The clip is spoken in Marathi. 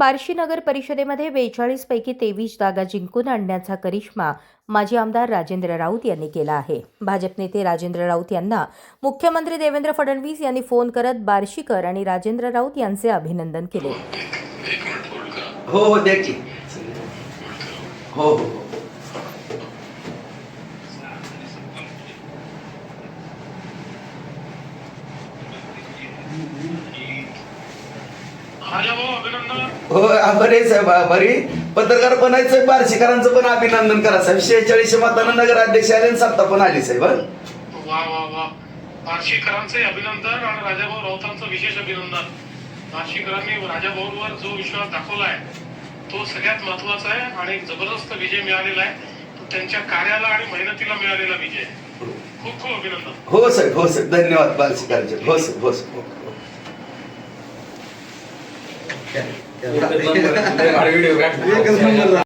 बार्शी नगर परिषदेमध्ये बेचाळीस पैकी तेवीस जागा जिंकून आणण्याचा करिश्मा माजी आमदार राजेंद्र राऊत यांनी केला आहे. भाजप नेते राजेंद्र राऊत यांना मुख्यमंत्री देवेंद्र फडणवीस यांनी फोन करत बार्शीकर आणि राजेंद्र राऊत यांचे अभिनंदन केले. हो हो हो हो हो. भाऊ अभिनंदन. हो बरे साहेब बरी. पत्रकार पण आहे साहेब बार्शीकरांचं पण अभिनंदन करा साहेब. शेहेचाळीसशे मतानं नगराध्यक्ष आले आणि सत्ता पण आली साहेब. वा वा वा. बार्शीकरांचे अभिनंदन आणि राजाभाऊ राऊतांचं विशेष अभिनंदन. बार्शीकरांनी राजाभाऊंवर जो विश्वास दाखवलाय तो सगळ्यात महत्त्वाचा आहे आणि जबरदस्त विजय मिळालेला आहे. तो त्यांच्या कार्याला आणि मेहनतीला मिळालेला विजय आहे. खूप खूप अभिनंदन. हो साहेब हो साहेब. धन्यवाद बार्शीकरांचे. हो साहेब हो साहेब. हो, हो. एकच नंबर